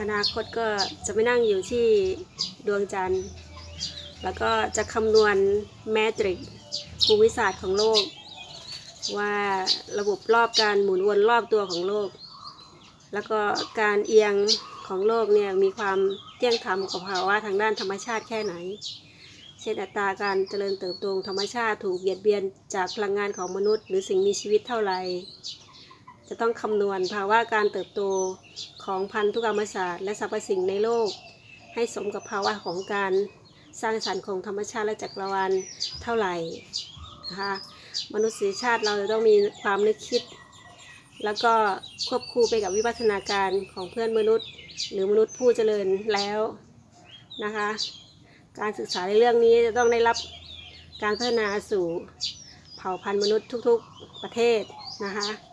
อนาคตก็จะไม่นั่งอยู่ที่ดวงจันทร์ แล้วก็จะคำนวณแมตริกภูมิศาสตร์ของโลก ว่าระบบรอบการหมุนวนรอบตัวของโลก แล้วก็การเอียงของโลกเนี่ยมีความเที่ยงธรรมกับภาวะทางด้านธรรมชาติแค่ไหน เช่นอัตราการเจริญเติบโตของธรรมชาติถูกเบียดเบียนจากพลังงานของมนุษย์ หรือสิ่งมีชีวิตเท่าไหร่ จะต้องคำนวณภาวะการเติบโตของพันธุกรรมศาสตร์และสรรพสิ่งในโลก ให้สมกับภาวะของการสร้างสรรค์ของธรรมชาติและจักรวาลเท่าไหร่นะคะมนุษยชาติเราจะต้องมีความนึกคิด แล้วก็ควบคู่ไปกับวิวัฒนาการของเพื่อนมนุษย์ หรือมนุษย์ผู้เจริญแล้วนะคะ การศึกษาในเรื่องนี้จะต้องได้รับการพัฒนาสู่เผ่าพันธุ์มนุษย์ทุกๆประเทศนะคะ